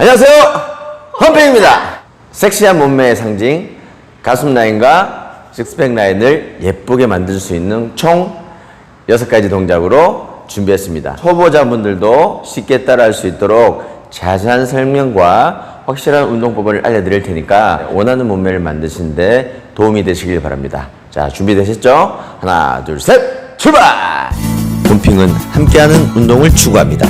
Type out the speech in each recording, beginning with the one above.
안녕하세요. 험팽입니다. 섹시한 몸매의 상징 가슴 라인과 식스팩 라인을 예쁘게 만들 수 있는 총 6가지 동작으로 준비했습니다. 초보자분들도 쉽게 따라할 수 있도록 자세한 설명과 확실한 운동법을 알려드릴 테니까 원하는 몸매를 만드시는데 도움이 되시길 바랍니다. 자, 준비되셨죠? 하나, 둘, 셋, 출발! 덤핑은 함께하는 운동을 추구합니다.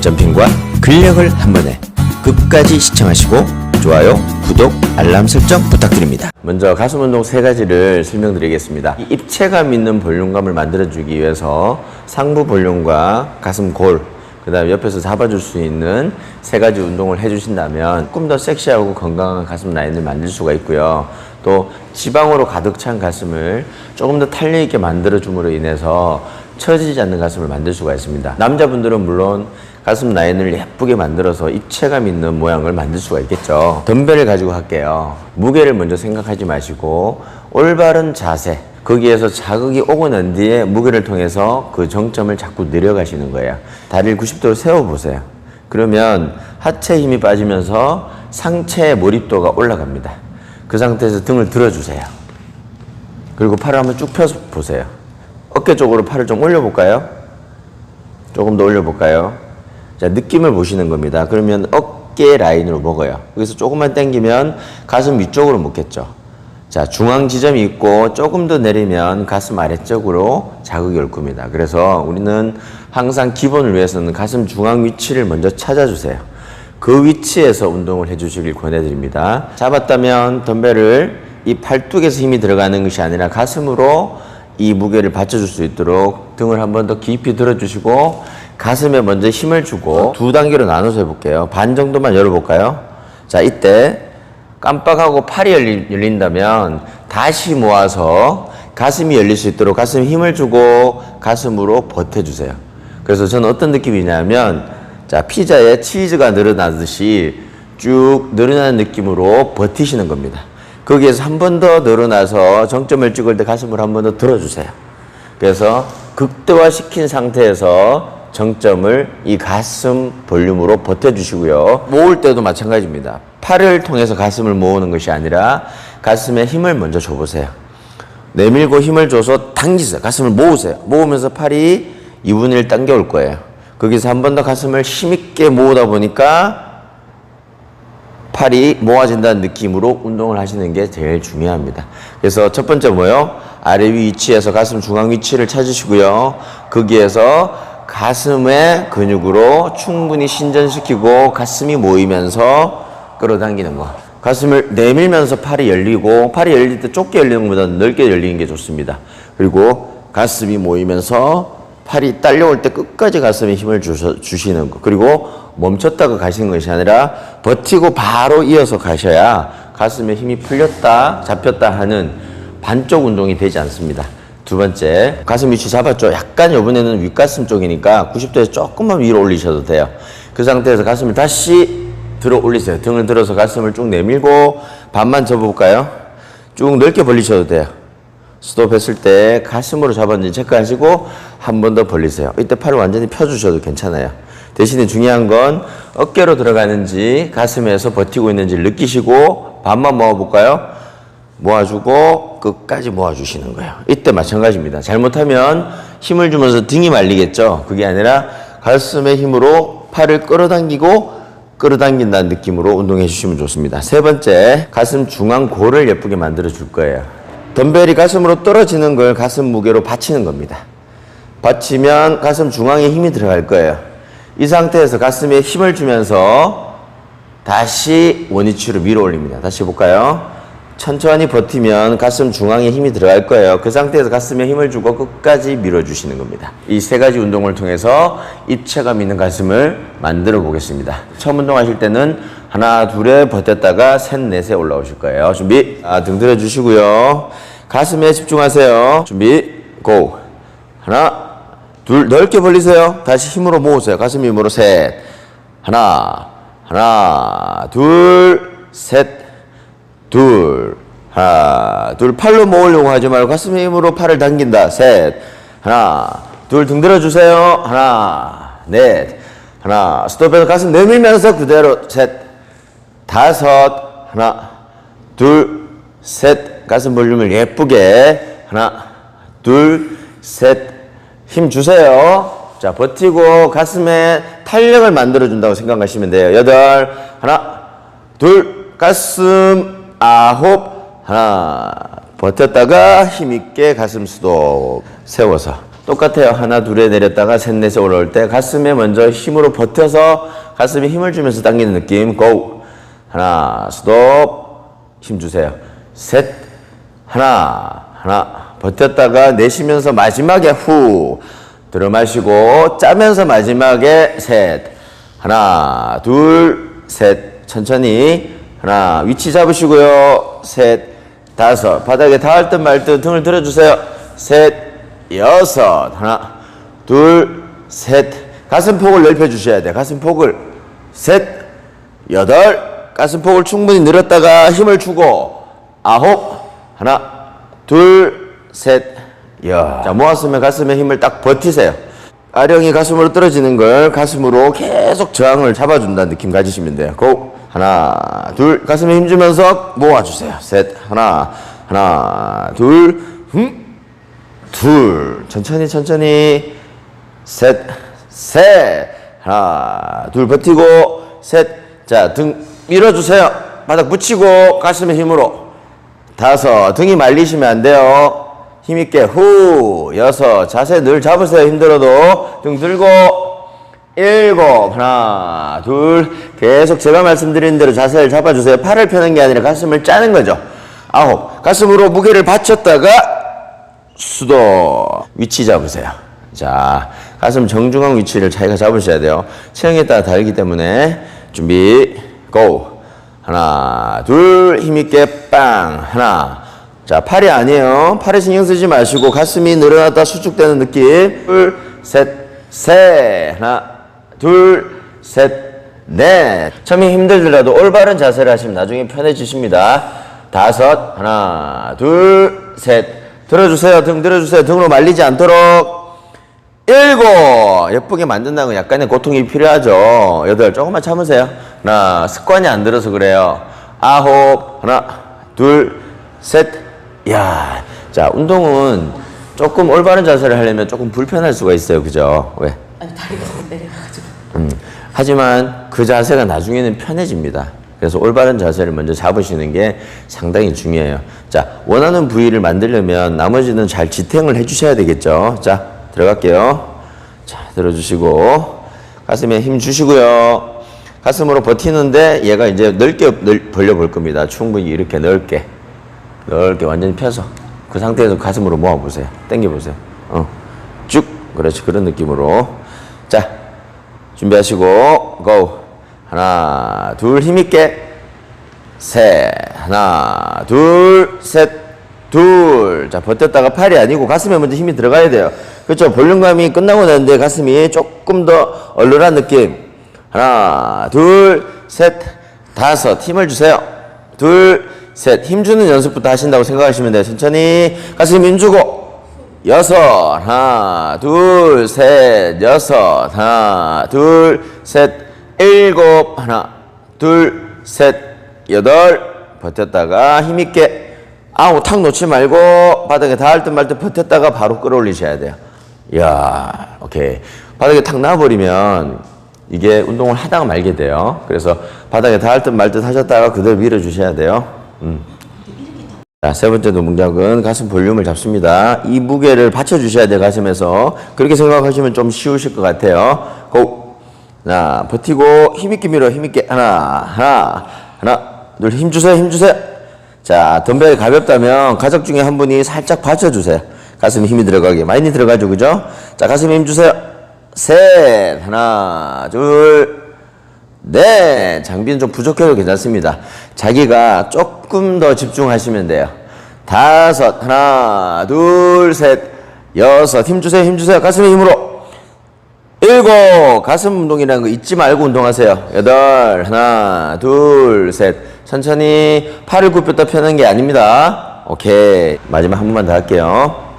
점핑과 근력을 한 번에 끝까지 시청하시고 좋아요, 구독, 알람 설정 부탁드립니다. 먼저 가슴 운동 세 가지를 설명드리겠습니다. 이 입체감 있는 볼륨감을 만들어주기 위해서 상부 볼륨과 가슴 골, 그 다음에 옆에서 잡아줄 수 있는 세 가지 운동을 해주신다면 조금 더 섹시하고 건강한 가슴 라인을 만들 수가 있고요. 또 지방으로 가득 찬 가슴을 조금 더 탄력 있게 만들어줌으로 인해서 처지지 않는 가슴을 만들 수가 있습니다. 남자분들은 물론 가슴 라인을 예쁘게 만들어서 입체감 있는 모양을 만들 수가 있겠죠. 덤벨을 가지고 할게요. 무게를 먼저 생각하지 마시고 올바른 자세, 거기에서 자극이 오고 난 뒤에 무게를 통해서 그 정점을 자꾸 내려가시는 거예요. 다리를 90도로 세워보세요. 그러면 하체 힘이 빠지면서 상체의 몰입도가 올라갑니다. 그 상태에서 등을 들어주세요. 그리고 팔을 한번 쭉 펴서 보세요. 어깨 쪽으로 팔을 좀 올려볼까요? 조금 더 올려볼까요? 자, 느낌을 보시는 겁니다. 그러면 어깨 라인으로 먹어요. 여기서 조금만 당기면 가슴 위쪽으로 먹겠죠. 자, 중앙 지점이 있고 조금 더 내리면 가슴 아래쪽으로 자극이 올 겁니다. 그래서 우리는 항상 기본을 위해서는 가슴 중앙 위치를 먼저 찾아주세요. 그 위치에서 운동을 해주시길 권해드립니다. 잡았다면 덤벨을 이 팔뚝에서 힘이 들어가는 것이 아니라 가슴으로 이 무게를 받쳐줄 수 있도록 등을 한 번 더 깊이 들어주시고 가슴에 먼저 힘을 주고 두 단계로 나눠서 해볼게요. 반 정도만 열어볼까요? 자, 이때 깜빡하고 팔이 열리, 열린다면 다시 모아서 가슴이 열릴 수 있도록 가슴에 힘을 주고 가슴으로 버텨주세요. 그래서 저는 어떤 느낌이냐면 자, 피자에 치즈가 늘어나듯이 쭉 늘어나는 느낌으로 버티시는 겁니다. 거기에서 한 번 더 늘어나서 정점을 찍을 때 가슴을 한 번 더 들어주세요. 그래서 극대화시킨 상태에서 정점을 이 가슴 볼륨으로 버텨주시고요. 모을 때도 마찬가지입니다. 팔을 통해서 가슴을 모으는 것이 아니라 가슴에 힘을 먼저 줘보세요. 내밀고 힘을 줘서 당기세요. 가슴을 모으세요. 모으면서 팔이 2분의 1 당겨올 거예요. 거기서 한 번 더 가슴을 힘있게 모으다 보니까 팔이 모아진다는 느낌으로 운동을 하시는 게 제일 중요합니다. 그래서 첫 번째 뭐요? 아래 위 위치에서 가슴 중앙 위치를 찾으시고요. 거기에서 가슴의 근육으로 충분히 신전시키고 가슴이 모이면서 끌어당기는 거. 가슴을 내밀면서 팔이 열리고 팔이 열릴 때 좁게 열리는 것보다 넓게 열리는 게 좋습니다. 그리고 가슴이 모이면서 팔이 딸려올 때 끝까지 가슴에 힘을 주셔, 주시는 거. 그리고 멈췄다가 가시는 것이 아니라 버티고 바로 이어서 가셔야 가슴에 힘이 풀렸다, 잡혔다 하는 반쪽 운동이 되지 않습니다. 두 번째, 가슴 위치 잡았죠? 약간 이번에는 윗가슴 쪽이니까 90도에서 조금만 위로 올리셔도 돼요. 그 상태에서 가슴을 다시 들어 올리세요. 등을 들어서 가슴을 쭉 내밀고 반만 접어볼까요? 쭉 넓게 벌리셔도 돼요. 스톱했을 때 가슴으로 잡았는지 체크하시고 한 번 더 벌리세요. 이때 팔을 완전히 펴주셔도 괜찮아요. 대신에 중요한 건 어깨로 들어가는지 가슴에서 버티고 있는지를 느끼시고 반만 모아볼까요? 모아주고 끝까지 모아주시는 거예요. 이때 마찬가지입니다. 잘못하면 힘을 주면서 등이 말리겠죠. 그게 아니라 가슴의 힘으로 팔을 끌어당기고 끌어당긴다는 느낌으로 운동해 주시면 좋습니다. 세 번째, 가슴 중앙 골을 예쁘게 만들어 줄 거예요. 덤벨이 가슴으로 떨어지는 걸 가슴 무게로 받치는 겁니다. 받치면 가슴 중앙에 힘이 들어갈 거예요. 이 상태에서 가슴에 힘을 주면서 다시 원위치로 밀어 올립니다. 다시 볼까요? 천천히 버티면 가슴 중앙에 힘이 들어갈 거예요. 그 상태에서 가슴에 힘을 주고 끝까지 밀어주시는 겁니다. 이 세 가지 운동을 통해서 입체감 있는 가슴을 만들어 보겠습니다. 처음 운동하실 때는 하나, 둘에 버텼다가 셋, 넷에 올라오실 거예요. 준비. 아, 등 들어주시고요. 가슴에 집중하세요. 준비. 고. 하나, 둘, 넓게 벌리세요. 다시 힘으로 모으세요. 가슴 힘으로 셋. 하나, 하나, 둘, 셋, 둘, 하나, 둘, 팔로 모으려고 하지 말고 가슴 힘으로 팔을 당긴다. 셋, 하나, 둘, 등 들어주세요. 하나, 넷, 하나, 스톱해서 가슴 내밀면서 그대로 셋, 다섯, 하나, 둘, 셋, 가슴 볼륨을 예쁘게 하나, 둘, 셋, 힘 주세요. 자, 버티고 가슴에 탄력을 만들어준다고 생각하시면 돼요. 여덟, 하나, 둘, 가슴, 아홉, 하나, 버텼다가 힘있게 가슴 수도 세워서. 똑같아요. 하나, 둘에 내렸다가 셋, 넷에 올라올 때 가슴에 먼저 힘으로 버텨서 가슴에 힘을 주면서 당기는 느낌. 고! 하나, 스톱. 힘 주세요. 셋, 하나, 하나. 버텼다가 내쉬면서 마지막에 후. 들어 마시고 짜면서 마지막에 셋. 하나, 둘, 셋. 천천히. 하나, 위치 잡으시고요. 셋, 다섯. 바닥에 닿을 듯 말 듯 등을 들어주세요. 셋, 여섯. 하나, 둘, 셋. 가슴 폭을 넓혀 주셔야 돼요. 가슴 폭을. 셋, 여덟. 가슴 폭을 충분히 늘었다가 힘을 주고. 아홉. 하나, 둘, 셋. 야. 자, 모았으면 가슴에 힘을 딱 버티세요. 아령이 가슴으로 떨어지는 걸 가슴으로 계속 저항을 잡아준다는 느낌 가지시면 돼요. 고! 하나, 둘, 가슴에 힘 주면서 모아주세요. 셋, 하나, 하나, 둘, 흠, 둘. 천천히, 천천히. 셋, 셋. 하나, 둘, 버티고, 셋. 자, 등 밀어주세요. 바닥 붙이고, 가슴에 힘으로. 다섯, 등이 말리시면 안 돼요. 힘있게, 후, 여섯, 자세 늘 잡으세요. 힘들어도. 등 들고, 일곱, 하나, 둘, 계속 제가 말씀드린 대로 자세를 잡아주세요. 팔을 펴는 게 아니라 가슴을 짜는 거죠. 아홉, 가슴으로 무게를 받쳤다가, 수도, 위치 잡으세요. 자, 가슴 정중앙 위치를 자기가 잡으셔야 돼요. 체형에 따라 다르기 때문에, 준비, 고! 하나, 둘, 힘있게 빵. 하나. 자, 팔이 아니에요. 팔에 신경 쓰지 마시고 가슴이 늘어났다 수축되는 느낌. 둘, 셋, 셋. 하나, 둘, 셋, 넷. 처음에 힘들더라도 올바른 자세를 하시면 나중에 편해지십니다. 다섯. 하나, 둘, 셋. 들어주세요. 등 들어주세요. 등으로 말리지 않도록. 일곱 예쁘게 만든다는 건 약간의 고통이 필요하죠 여덟 조금만 참으세요 하나 습관이 안 들어서 그래요 아홉 하나 둘셋야자 운동은 조금 올바른 자세를 하려면 조금 불편할 수가 있어요 그죠 왜 아니 다리가 못 내려가지고 음, 하지만 그 자세가 나중에는 편해집니다. 그래서 올바른 자세를 먼저 잡으시는 게 상당히 중요해요. 자, 원하는 부위를 만들려면 나머지는 잘 지탱을 해주셔야 되겠죠. 자, 들어갈게요. 자, 들어주시고, 가슴에 힘 주시고요. 가슴으로 버티는데 얘가 이제 넓게 늘, 벌려볼 겁니다. 충분히 이렇게 넓게. 넓게 완전히 펴서. 그 상태에서 가슴으로 모아보세요. 당겨보세요. 어. 쭉. 그렇지. 그런 느낌으로. 자, 준비하시고 고 하나 둘 힘있게. 셋. 하나 둘 셋 둘 자 버텼다가 팔이 아니고 가슴에 먼저 힘이 들어가야 돼요. 그렇죠 볼륨감이 끝나고 나는데 가슴이 조금 더 얼얼한 느낌. 하나 둘 셋. 다섯. 힘을 주세요. 둘 셋. 힘 주는 연습부터 하신다고 생각하시면 돼요. 천천히 가슴 힘 주고 여섯 하나 둘 셋 여섯 하나 둘 셋 일곱 하나 둘 셋 여덟. 버텼다가 힘있게. 아우 탁 놓지 말고 바닥에 닿을 듯 말 듯 버텼다가 바로 끌어올리셔야 돼요. 이야 오케이. 바닥에 탁 놔버리면 이게 운동을 하다가 말게 돼요. 그래서 바닥에 닿을 듯 말 듯 하셨다가 그대로 밀어주셔야 돼요. 음. 자, 세 번째 동작은 가슴 볼륨을 잡습니다. 이 무게를 받쳐주셔야 돼요, 가슴에서. 그렇게 생각하시면 좀 쉬우실 것 같아요. 고! 자, 버티고, 힘있게 밀어, 힘있게. 하나, 하나, 하나, 둘, 힘주세요, 힘주세요. 자, 덤벨이 가볍다면 가족 중에 한 분이 살짝 받쳐주세요. 가슴에 힘이 들어가게. 많이 들어가죠, 그죠? 자, 가슴에 힘주세요. 셋, 하나, 둘, 네, 장비는 좀 부족해도 괜찮습니다. 자기가 조금 더 집중하시면 돼요. 다섯, 하나, 둘, 셋, 여섯, 힘 주세요, 힘 주세요. 가슴에 힘으로. 일곱, 가슴 운동이라는 거 잊지 말고 운동하세요. 여덟, 하나, 둘, 셋. 천천히 팔을 굽혔다 펴는 게 아닙니다. 오케이. 마지막 한 번만 더 할게요.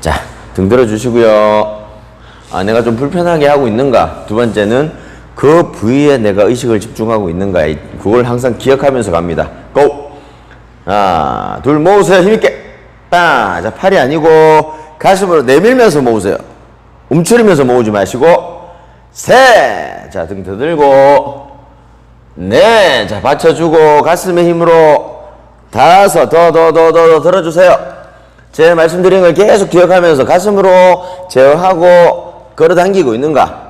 자, 등 들어주시고요. 아, 내가 좀 불편하게 하고 있는가? 두 번째는 그 부위에 내가 의식을 집중하고 있는가? 이- 그걸 항상 기억하면서 갑니다. 고! 하나, 둘, 모으세요. 힘있게. 빵! 자, 팔이 아니고 가슴으로 내밀면서 모으세요. 움츠리면서 모으지 마시고, 셋! 자, 등더 들고, 네, 자 받쳐주고 가슴의 힘으로 다섯 더 더 더 더 더 들어주세요. 제 말씀드린 걸 계속 기억하면서 가슴으로 제어하고 끌어당기고 있는가?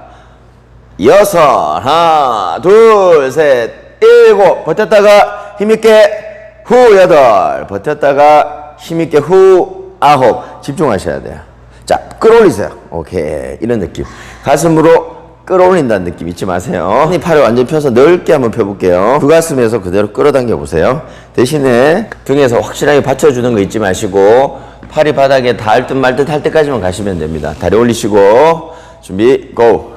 여섯 하나 둘 셋 일곱 버텼다가 힘있게 후 여덟 버텼다가 힘있게 후 아홉 집중하셔야 돼요. 자 끌어올리세요. 오케이 이런 느낌 가슴으로 끌어올린다는 느낌 잊지 마세요. 이 팔을 완전히 펴서 넓게 한번 펴볼게요. 두 가슴에서 그대로 끌어당겨 보세요. 대신에 등에서 확실하게 받쳐주는 거 잊지 마시고 팔이 바닥에 닿을 듯 말 듯 할 때까지만 가시면 됩니다. 다리 올리시고 준비 고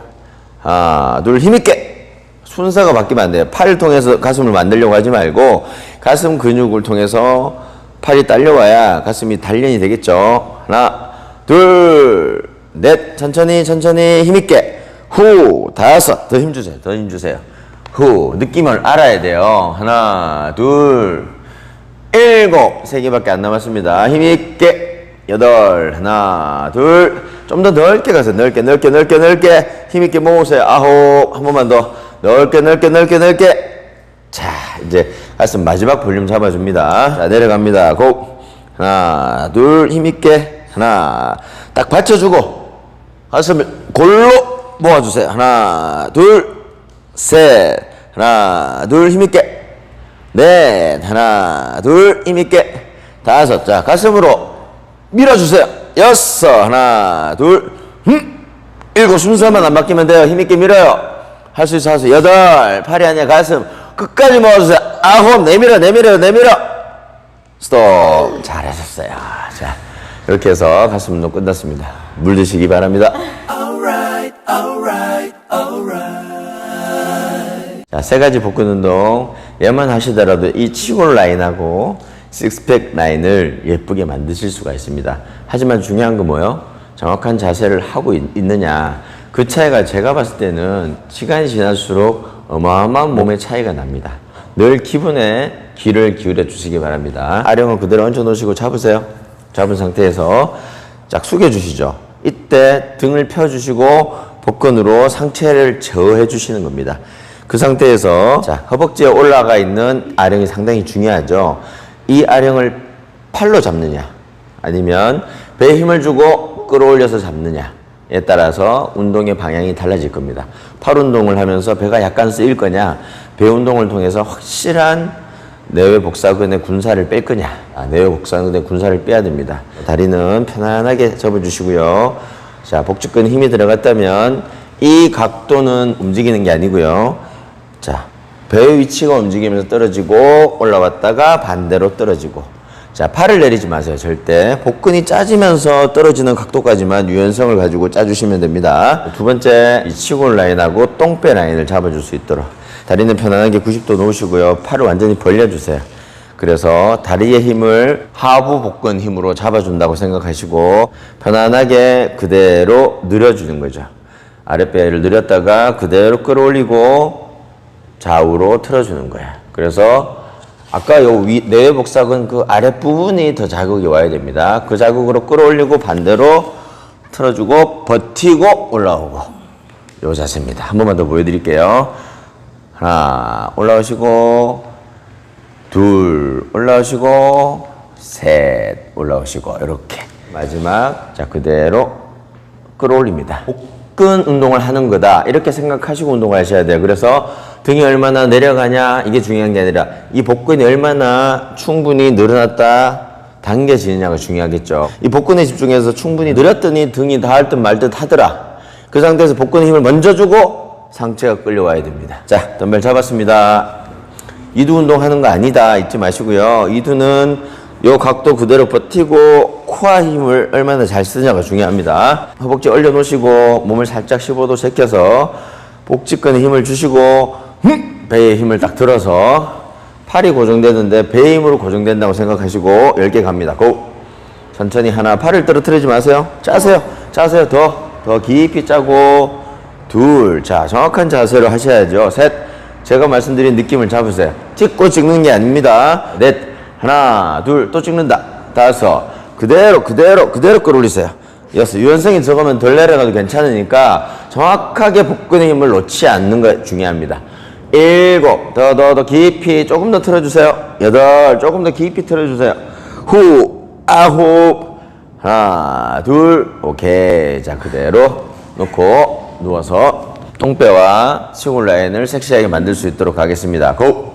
하나 둘 힘있게 순서가 바뀌면 안 돼요. 팔을 통해서 가슴을 만들려고 하지 말고 가슴 근육을 통해서 팔이 딸려와야 가슴이 단련이 되겠죠. 하나, 둘, 넷, 천천히 천천히 힘있게 후 다섯 더 힘 주세요. 더 힘 주세요. 후 느낌을 알아야 돼요. 하나, 둘, 일곱 세 개밖에 안 남았습니다. 힘있게 여덟 하나 둘 좀 더 넓게 가세요. 넓게 넓게 넓게 넓게 힘있게 모으세요. 아홉 한 번만 더 넓게 넓게 넓게 넓게 자 이제 가슴 마지막 볼륨 잡아줍니다. 자 내려갑니다. 고 하나 둘 힘있게 하나 딱 받쳐주고 가슴을 골로 모아주세요. 하나 둘 셋 하나 둘 힘있게 넷, 하나, 둘, 힘있게. 다섯, 자, 가슴으로 밀어주세요. 여섯, 하나, 둘, 흠. 일곱, 순서만 안 바뀌면 돼요. 힘있게 밀어요. 할 수 있어, 할 수 있어. 여덟, 팔이 아니야, 가슴. 끝까지 모아주세요. 아홉, 내밀어, 내밀어, 내밀어. 스톱. 잘하셨어요. 자, 이렇게 해서 가슴 운동 끝났습니다. 물 드시기 바랍니다. 자, 세 가지 복근 운동 얘만 하시더라도 이 치골 라인하고 식스팩 라인을 예쁘게 만드실 수가 있습니다. 하지만 중요한 건 뭐요? 정확한 자세를 하고 있, 느냐그 차이가 제가 봤을 때는 시간이 지날수록 어마어마한 몸의 차이가 납니다. 늘 기분에 귀를 기울여 주시기 바랍니다. 아령을 그대로 얹어 놓으시고 잡으세요. 잡은 상태에서 쫙 숙여 주시죠. 이때 등을 펴 주시고 복근으로 상체를 제어해 주시는 겁니다. 그 상태에서 자, 허벅지에 올라가 있는 아령이 상당히 중요하죠. 이 아령을 팔로 잡느냐 아니면 배에 힘을 주고 끌어올려서 잡느냐에 따라서 운동의 방향이 달라질 겁니다. 팔 운동을 하면서 배가 약간 쓰일 거냐 배 운동을 통해서 확실한 내외 복사근의 군살을 뺄 거냐 아, 내외 복사근의 군살을 빼야 됩니다. 다리는 편안하게 접어주시고요. 자 복직근에 힘이 들어갔다면 이 각도는 움직이는 게 아니고요. 자, 배의 위치가 움직이면서 떨어지고 올라왔다가 반대로 떨어지고. 자, 팔을 내리지 마세요. 절대. 복근이 짜지면서 떨어지는 각도까지만 유연성을 가지고 짜주시면 됩니다. 두 번째, 이 치골 라인하고 똥배 라인을 잡아줄 수 있도록. 다리는 편안하게 90도 놓으시고요. 팔을 완전히 벌려주세요. 그래서 다리의 힘을 하부 복근 힘으로 잡아준다고 생각하시고 편안하게 그대로 늘려주는 거죠. 아랫배를 늘렸다가 그대로 끌어올리고 좌우로 틀어주는 거야. 그래서 아까 요 위, 내외 복사근 그 아랫부분이 더 자극이 와야 됩니다. 그 자극으로 끌어올리고 반대로 틀어주고 버티고 올라오고 요 자세입니다. 한 번만 더 보여드릴게요. 하나 올라오시고 둘 올라오시고 셋 올라오시고 이렇게 마지막 자 그대로 끌어올립니다. 복근 운동을 하는 거다 이렇게 생각하시고 운동을 하셔야 돼요. 그래서 등이 얼마나 내려가냐 이게 중요한 게 아니라 이 복근이 얼마나 충분히 늘어났다 당겨지느냐가 중요하겠죠. 이 복근에 집중해서 충분히 늘었더니 등이 닿을 듯 말 듯 하더라. 그 상태에서 복근에 힘을 먼저 주고 상체가 끌려와야 됩니다. 자, 덤벨 잡았습니다. 이두 운동 하는 거 아니다 잊지 마시고요. 이두는 요 각도 그대로 버티고 코어 힘을 얼마나 잘 쓰냐가 중요합니다. 허벅지 얼려 놓으시고 몸을 살짝 15도 제껴서 복직근에 힘을 주시고 흠! 배에 힘을 딱 들어서 팔이 고정되는데 배의 힘으로 고정된다고 생각하시고 10개 갑니다. 고! 천천히 하나 팔을 떨어뜨리지 마세요. 짜세요. 짜세요. 더, 더 깊이 짜고 둘. 자, 정확한 자세로 하셔야죠. 셋. 제가 말씀드린 느낌을 잡으세요. 찍고 찍는 게 아닙니다. 넷. 하나, 둘. 또 찍는다. 다섯. 그대로, 그대로, 그대로 끌어올리세요. 여섯. 유연성이 적으면 덜 내려가도 괜찮으니까 정확하게 복근의 힘을 놓지 않는 거 중요합니다. 일곱. 더, 더, 더 깊이. 조금 더 틀어주세요. 여덟. 조금 더 깊이 틀어주세요. 후. 아홉. 하나, 둘. 오케이. 자, 그대로 놓고 누워서 똥배와 시골 라인을 섹시하게 만들 수 있도록 하겠습니다. 고!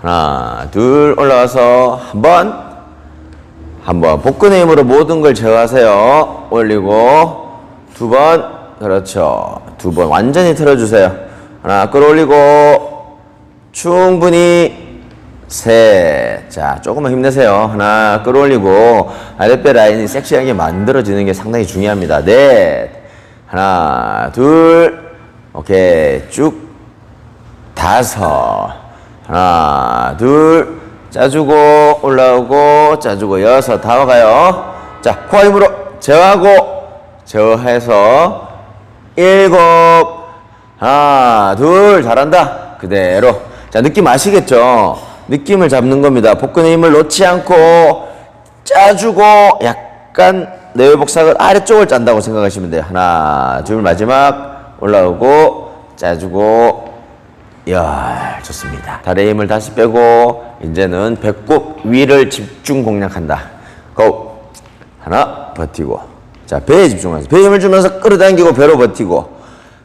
하나, 둘. 올라와서 한 번. 한번 복근의 힘으로 모든 걸 제어하세요. 올리고 두 번 그렇죠. 두 번 완전히 틀어주세요. 하나 끌어올리고 충분히 셋. 자 조금만 힘내세요. 하나 끌어올리고 아랫배 라인이 섹시하게 만들어지는 게 상당히 중요합니다. 넷. 하나 둘 오케이 쭉 다섯 하나 둘 짜주고 올라오고 짜주고 여섯 다 와가요 자 코어 힘으로 제어하고 제어해서 일곱 하나 둘 잘한다. 그대로. 자 느낌 아시겠죠? 느낌을 잡는 겁니다. 복근의 힘을 놓지 않고 짜주고 약간 내외복상을 아래쪽을 짠다고 생각하시면 돼요. 하나 둘 마지막 올라오고 짜주고. 야 좋습니다. 다리의 힘을 다시 빼고 이제는 배꼽 위를 집중 공략한다. 고. 하나 버티고. 자 배에 집중하세요. 배에 힘을 주면서 끌어당기고 배로 버티고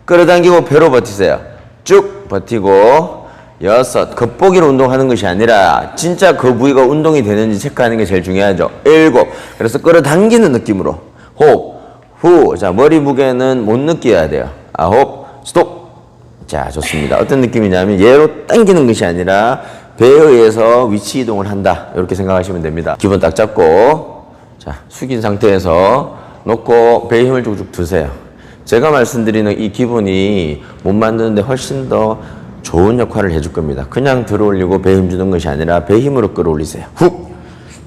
끌어당기고 배로 버티세요. 쭉 버티고 여섯 겉보기로 운동하는 것이 아니라 진짜 그 부위가 운동이 되는지 체크하는 게 제일 중요하죠. 일곱 그래서 끌어당기는 느낌으로 호흡 후 자 머리 무게는 못 느껴야 돼요. 아홉 스톱 자, 좋습니다. 어떤 느낌이냐면 얘로 당기는 것이 아니라 배에 의해서 위치 이동을 한다. 이렇게 생각하시면 됩니다. 기본 딱 잡고 자, 숙인 상태에서 놓고 배에 힘을 쭉쭉 두세요. 제가 말씀드리는 이 기분이 몸 만드는데 훨씬 더 좋은 역할을 해줄 겁니다. 그냥 들어올리고 배에 힘 주는 것이 아니라 배 힘으로 끌어올리세요. 훅!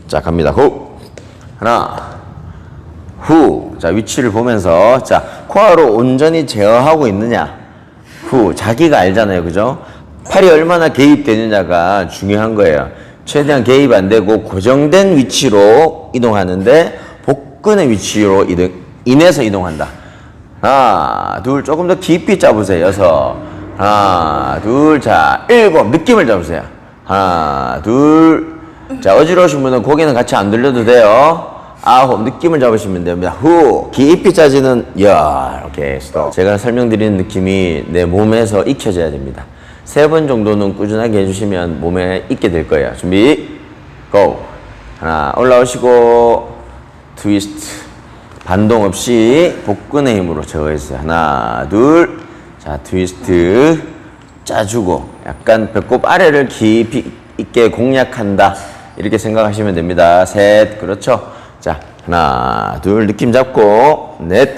자, 갑니다. 훅! 하나, 후. 자, 위치를 보면서, 자, 코어로 온전히 제어하고 있느냐. 후. 자기가 알잖아요. 그죠? 팔이 얼마나 개입되느냐가 중요한 거예요. 최대한 개입 안 되고 고정된 위치로 이동하는데 복근의 위치로 이동, 인해서 이동한다. 하나, 둘, 조금 더 깊이 잡으세요. 여섯. 하나, 둘, 자, 일곱. 느낌을 잡으세요. 하나, 둘. 자, 어지러우신 분은 고개는 같이 안 들려도 돼요. 아홉, 느낌을 잡으시면 됩니다. 후, 깊이 짜지는, 야, 오케이, 스톱. 제가 설명드리는 느낌이 내 몸에서 익혀져야 됩니다. 세 번 정도는 꾸준하게 해주시면 몸에 익게 될 거예요. 준비, 고! 하나, 올라오시고, 트위스트. 반동 없이 복근의 힘으로 제어했어요. 하나, 둘. 자, 트위스트. 짜주고, 약간 배꼽 아래를 깊이 있게 공략한다. 이렇게 생각하시면 됩니다. 셋. 그렇죠. 자, 하나, 둘. 느낌 잡고, 넷.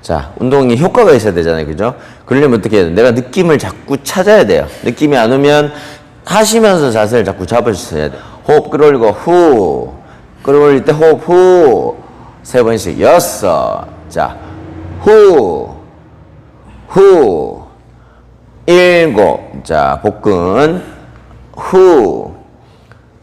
자, 운동이 효과가 있어야 되잖아요. 그죠? 그러려면 어떻게 해야 돼? 내가 느낌을 자꾸 찾아야 돼요. 느낌이 안 오면 하시면서 자세를 자꾸 잡으셔야 돼요. 호흡 끌어올리고, 후. 끌어올릴 때 호흡, 후. 세 번씩, 여섯. 자, 후. 후. 일곱. 자, 복근. 후.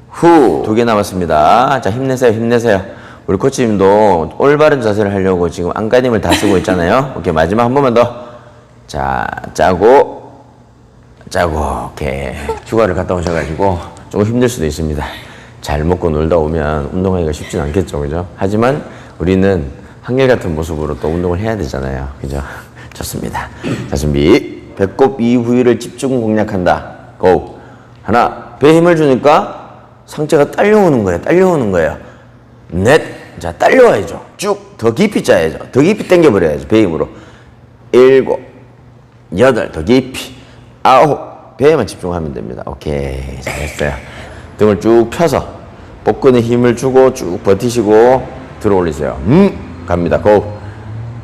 후. 두 개 남았습니다. 자, 힘내세요, 힘내세요. 우리 코치님도 올바른 자세를 하려고 지금 안간힘을 다 쓰고 있잖아요. 오케이, 마지막 한 번만 더. 자, 짜고, 짜고, 오케이. 휴가를 갔다 오셔가지고 조금 힘들 수도 있습니다. 잘 먹고 놀다 오면 운동하기가 쉽진 않겠죠, 그죠? 하지만 우리는 한결같은 모습으로 또 운동을 해야 되잖아요. 그죠? 좋습니다. 자, 준비. 배꼽 이 부위를 집중 공략한다. 고! 하나, 배에 힘을 주니까 상체가 딸려오는 거예요. 딸려오는 거예요. 넷. 자, 딸려와야죠. 쭉. 더 깊이 짜야죠. 더 깊이 당겨버려야죠. 배 힘으로. 일곱. 여덟. 더 깊이. 아홉. 배에만 집중하면 됩니다. 오케이. 잘했어요. 등을 쭉 펴서 복근에 힘을 주고 쭉 버티시고 들어 올리세요. 음. 갑니다. 고.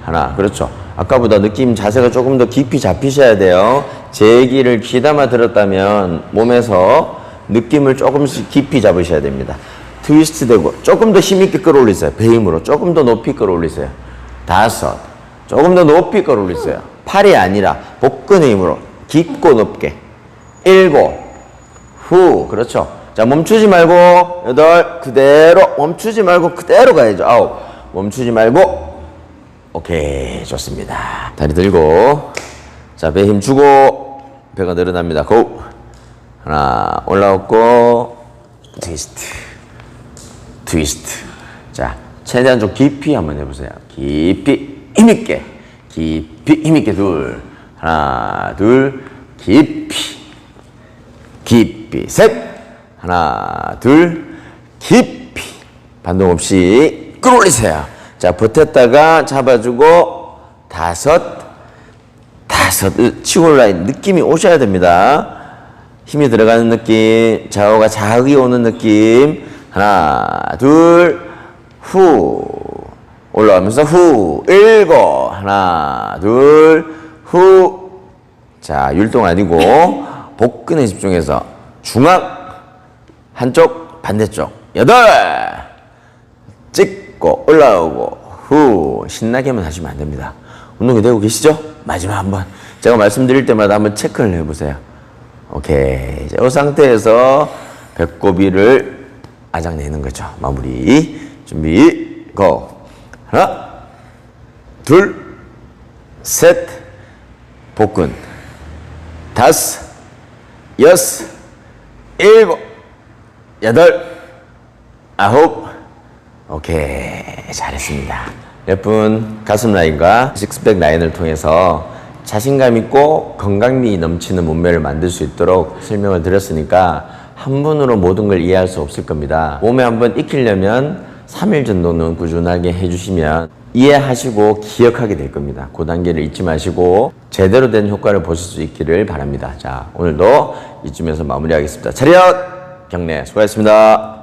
하나. 그렇죠. 아까보다 느낌 자세가 조금 더 깊이 잡히셔야 돼요. 제 얘기를 귀담아 들었다면 몸에서 느낌을 조금씩 깊이 잡으셔야 됩니다. 트위스트 되고 조금 더 힘있게 끌어올리세요. 배 힘으로 조금 더 높이 끌어올리세요. 다섯, 조금 더 높이 끌어올리세요. 팔이 아니라 복근의 힘으로 깊고 높게. 일곱, 후, 그렇죠. 자, 멈추지 말고, 여덟, 그대로, 멈추지 말고, 그대로 가야죠. 아홉, 멈추지 말고, 오케이, 좋습니다. 다리 들고, 자, 배 힘 주고, 배가 늘어납니다. 고! 하나, 올라왔고, 트위스트, 트위스트. 자, 최대한 좀 깊이 한번 해보세요. 깊이, 힘있게. 깊이, 힘있게, 둘. 하나, 둘, 깊이. 깊이 셋 하나 둘 깊이 반동 없이 끌어올리세요. 자 버텼다가 잡아주고 다섯 다섯 으, 치고 올라인 느낌이 오셔야 됩니다. 힘이 들어가는 느낌 좌우가 자극이 오는 느낌. 하나 둘 후. 올라가면서 후. 일곱. 하나 둘 후. 자, 율동 아니고 복근에 집중해서 중앙 한쪽 반대쪽. 여덟! 찍고 올라오고 후 신나게만 하시면 안 됩니다. 운동이 되고 계시죠? 마지막 한번. 제가 말씀드릴 때마다 한번 체크를 해보세요. 오케이. 자, 이 상태에서 배꼽이를 아작내는 거죠. 마무리. 준비 고. 하나 둘셋. 복근. 다섯, 여섯, 일곱, 여덟, 아홉, 오케이. 잘했습니다. 예쁜 가슴 라인과 식스팩 라인을 통해서 자신감 있고 건강미 넘치는 몸매를 만들 수 있도록 설명을 드렸으니까 한 분으로 모든 걸 이해할 수 없을 겁니다. 몸에 한번 익히려면 3일 정도는 꾸준하게 해주시면 이해하시고 기억하게 될 겁니다. 그 단계를 잊지 마시고 제대로 된 효과를 보실 수 있기를 바랍니다. 자, 오늘도 이쯤에서 마무리하겠습니다. 차렷! 경례 수고하셨습니다.